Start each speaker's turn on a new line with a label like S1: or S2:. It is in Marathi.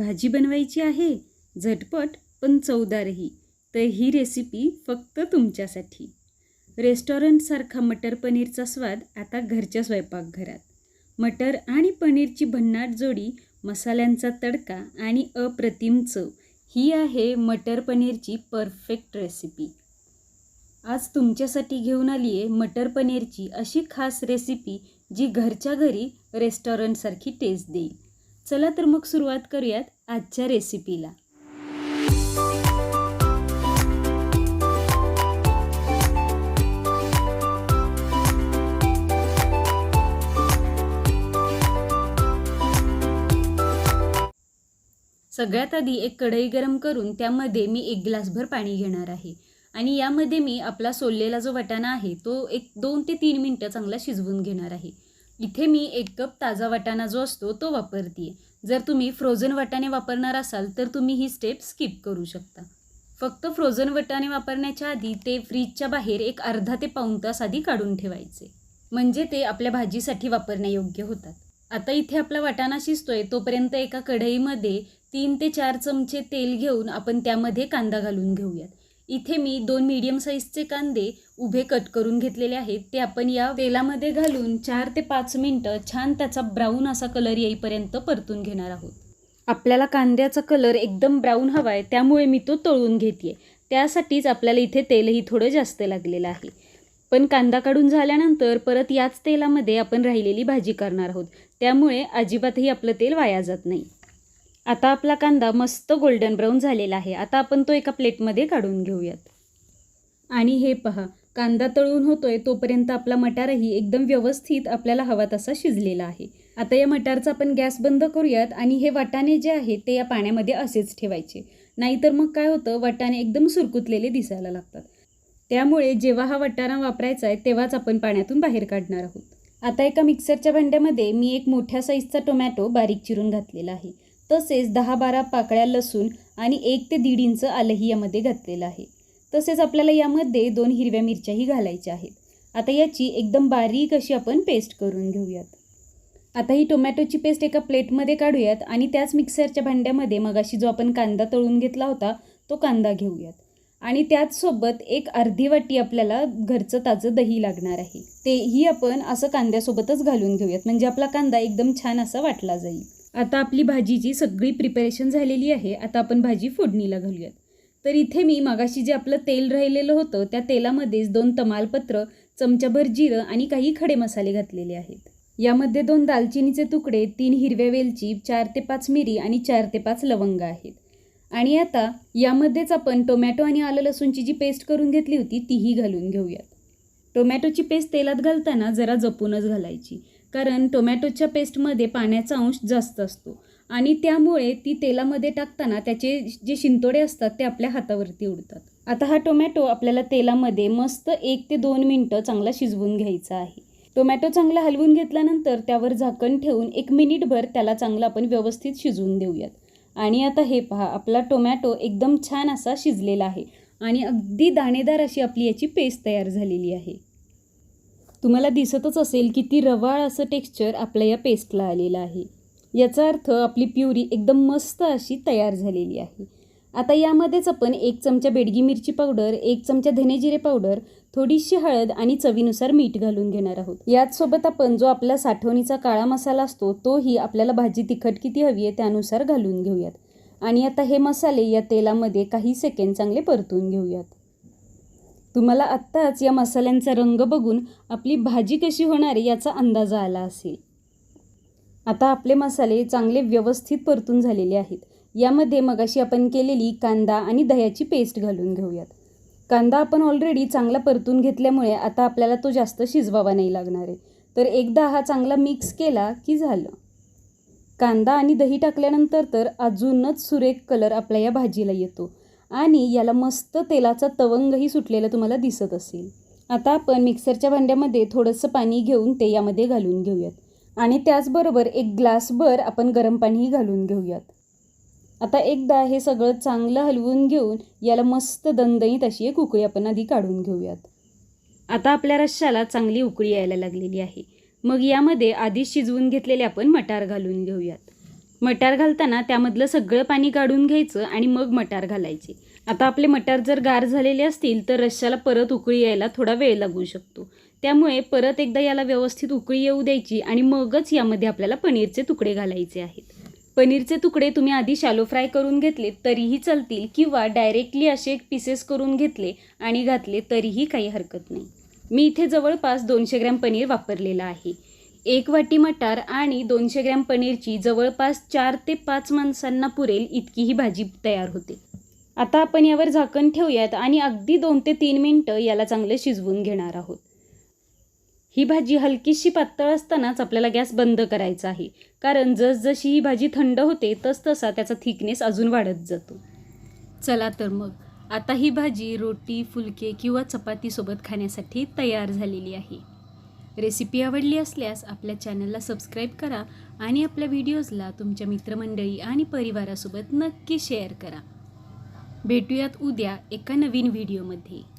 S1: भाजी बनवायची आहे झटपट पण चवदारही. तर ही रेसिपी फक्त तुमच्यासाठी. रेस्टॉरंटसारखा मटर पनीरचा स्वाद आता घरच्या स्वयंपाकघरात. मटर आणि पनीरची भन्नाट जोडी मसाल्यांचा तडका आणि अप्रतिम चव ही आहे मटर पनीरची परफेक्ट रेसिपी आज तुमच्यासाठी घेऊन आली आहे मटर पनीरची अशी खास रेसिपी जी घरच्या घरी रेस्टॉरंटसारखी टेस्ट देईल. चला तर मग सुरुवात करूयात आजच्या रेसिपीला सगळ्यात आधी एक कढई गरम करून त्यामध्ये मी एक ग्लासभर पाणी घेणार आहे. आणि यामध्ये मी आपला सोललेला जो वाटाणा आहे तो एक दोन ते तीन मिनटं चांगला शिजवून घेणार आहे. इथे मी एक कप ताजा वाटाणा जो असतो तो वापरते जर तुम्ही फ्रोझन वाटाणे वापरणार असाल तर तुम्ही ही स्टेप स्किप करू शकता. फक्त फ्रोझन वाटाणे वापरण्याच्या आधी ते फ्रीजच्या बाहेर एक अर्धा ते पाऊण तास आधी काढून ठेवायचे. म्हणजे ते आपल्या भाजीसाठी वापरण्यायोग्य होतात. आता इथे आपला वाटाणा शिजतोय तोपर्यंत एका कढईमध्ये तीन ते चार चमचे तेल घेऊन आपण त्यामध्ये कांदा घालून घेऊयात. इथे मी दोन मीडियम साईजचे कांदे उभे कट करून घेतलेले आहेत. ते आपण या तेलामध्ये घालून चार ते पाच मिनटं छान त्याचा ब्राऊन असा कलर येईपर्यंत परतून घेणार आहोत. आपल्याला कांद्याचा कलर एकदम ब्राऊन हवा आहे त्यामुळे मी तो तळून घेते त्यासाठीच आपल्याला इथे तेलही थोडं जास्त लागलेलं आहे. पण कांदा काढून झाल्यानंतर परत याच तेलामध्ये आपण राहिलेली भाजी करणार आहोत. त्यामुळे अजिबातही आपलं तेल वाया जात नाही. आता आपला कांदा मस्त गोल्डन ब्राऊन झालेला आहे. आता आपण तो एका प्लेटमध्ये काढून घेऊयात. आणि हे पहा कांदा तळून होतोय तोपर्यंत आपला मटारही एकदम व्यवस्थित आपल्याला हवा तसा शिजलेला आहे. आता या मटारचा आपण गॅस बंद करूयात आणि हे वाटाणे जे आहे ते या पाण्यामध्ये असेच ठेवायचे. नाहीतर मग काय होतं वाटाणे एकदम सुरकुतलेले दिसायला लागतात. त्यामुळे जेव्हा हा वटाणा वापरायचा आहे तेव्हाच आपण पाण्यातून बाहेर काढणार आहोत. आता एका मिक्सरच्या भांड्यामध्ये मी एक मोठ्या साईजचा टोमॅटो बारीक चिरून घातलेला आहे. तसेच दहा बारा पाकळ्या लसूण आणि एक ते दीड इंच आलंही यामध्ये घातलेलं आहे. तसेच आपल्याला यामध्ये दोन हिरव्या मिरच्याही घालायच्या आहेत. आता याची एकदम बारीक अशी आपण पेस्ट करून घेऊयात. आता ही टोमॅटोची पेस्ट एका प्लेटमध्ये काढूयात आणि त्याच मिक्सरच्या भांड्यामध्ये मगाशी जो आपण कांदा तळून घेतला होता तो कांदा घेऊयात. आणि त्याचसोबत एक अर्धी वाटी आपल्याला घरचं ताजं दही लागणार आहे. तेही आपण असं कांद्यासोबतच घालून घेऊयात. म्हणजे आपला कांदा एकदम छान असा वाटला जाईल. आता आपली भाजीची सगळी प्रिपरेशन झालेली आहे आता आपण भाजी फोडणीला घालूयात. तर इथे मी मागाशी जे आपलं तेल राहिलेलं होतं त्या तेलामध्येच दोन तमालपत्र चमचाभर जिरं आणि काही खडे मसाले घातलेले आहेत. यामध्ये दोन दालचिनीचे तुकडे तीन हिरव्या वेलची चार ते पाच मिरी आणि चार ते पाच लवंग आहेत. आणि आता यामध्येच आपण टोमॅटो आणि आलं लसूणची जी पेस्ट करून घेतली होती तीही घालून घेऊयात. टोमॅटोची पेस्ट तेलात घालताना जरा जपूनच घालायची. कारण टोमॅटोच्या पेस्टमध्ये पाण्याचा अंश जास्त असतो आणि त्यामुळे ती तेलामध्ये टाकताना त्याचे जे शिंतोडे असतात ते आपल्या हातावरती उडतात. आता हा टोमॅटो आपल्याला तेलामध्ये मस्त एक ते दोन मिनटं चांगला शिजवून घ्यायचा आहे. टोमॅटो चांगला हलवून घेतल्यानंतर त्यावर झाकण ठेवून एक मिनिटभर त्याला चांगला आपण व्यवस्थित शिजवून देऊयात. आणि आता हे पहा आपला टोमॅटो एकदम छान असा शिजलेला आहे आणि अगदी दाणेदार अशी आपली याची पेस्ट तयार झालेली आहे. तुम्हाला दिसतच असेल की ती रवाळ असं टेक्स्चर आपल्या या पेस्टला आलेलं आहे. याचा अर्थ आपली प्युरी एकदम मस्त अशी तयार झालेली आहे. आता यामध्येच आपण एक चमचा बेडगी मिरची पावडर एक चमचा धनेजिरे पावडर थोडीशी हळद आणि चवीनुसार मीठ घालून घेणार आहोत. याचसोबत आपण जो आपला साठवणीचा काळा मसाला असतो तोही आपल्याला भाजी तिखट किती हवी आहे त्यानुसार घालून घेऊयात. आणि आता हे मसाले या तेलामध्ये काही सेकंड चांगले परतून घेऊयात. तुम्हाला आत्ताच या मसाल्यांचा रंग बघून आपली भाजी कशी होणार आहे याचा अंदाज आला असेल. आता आपले मसाले चांगले व्यवस्थित परतून झालेले आहेत. यामध्ये मगाशी आपण केलेली कांदा आणि दह्याची पेस्ट घालून घेऊयात. कांदा आपण ऑलरेडी चांगला परतून घेतल्यामुळे आता आपल्याला तो जास्त शिजवावा नाही लागणार आहे. तर एकदा हा चांगला मिक्स केला की झालं. कांदा आणि दही टाकल्यानंतर तर अजूनच सुरेख कलर आपल्या या भाजीला येतो. आणि याला मस्त तेलाचा तवंगही सुटलेला तुम्हाला दिसत असेल. आता आपण मिक्सरच्या भांड्यामध्ये थोडंसं पाणी घेऊन ते यामध्ये घालून घेऊयात. आणि त्याचबरोबर एक ग्लासभर आपण गरम पाणीही घालून घेऊयात. आता एकदा हे सगळं चांगलं हलवून घेऊन याला मस्त दणदणीत अशी एक उकळी आपण आधी काढून घेऊयात. आता आपल्या रश्श्याला चांगली उकळी यायला लागलेली आहे. मग यामध्ये आधी शिजवून घेतलेले आपण मटार घालून घेऊयात. मटार घालताना त्यामधलं सगळं पाणी काढून घ्यायचं आणि मग मटार घालायचे. आता आपले मटार जर गार झालेले असतील तर रश्श्याला परत उकळी यायला थोडा वेळ लागू शकतो. त्यामुळे परत एकदा याला व्यवस्थित उकळी येऊ द्यायची आणि मगच यामध्ये आपल्याला पनीरचे तुकडे घालायचे आहेत. पनीरचे तुकडे तुम्ही आधी शॅलो फ्राय करून घेतले तरीही चालतील किंवा डायरेक्टली असे पीसेस करून घेतले आणि घातले तरीही काही हरकत नाही. मी इथे जवळपास दोनशे ग्रॅम पनीर वापरलेलं आहे. एक वाटी मटार आणि दोनशे ग्रॅम पनीरची जवळपास चार ते पाच माणसांना पुरेल इतकी ही भाजी तयार होते. आता आपण यावर झाकण ठेवूयात आणि अगदी दोन ते तीन मिनटं याला चांगले शिजवून घेणार आहोत. ही भाजी हलकीशी पातळ असतानाच आपल्याला गॅस बंद करायचा आहे. कारण जसजशी ही भाजी थंड होते तस तसा त्याचा थिकनेस अजून वाढत जातो. चला तर मग आता ही भाजी रोटी फुलके किंवा चपातीसोबत खाण्यासाठी तयार झालेली आहे. रेसिपी आवडली असल्यास आपल्या चॅनलला सबस्क्राईब करा आणि आपल्या व्हिडिओजला तुमच्या मित्रमंडळी आणि परिवारासोबत नक्की शेअर करा. भेटूयात उद्या एका नवीन व्हिडिओमध्ये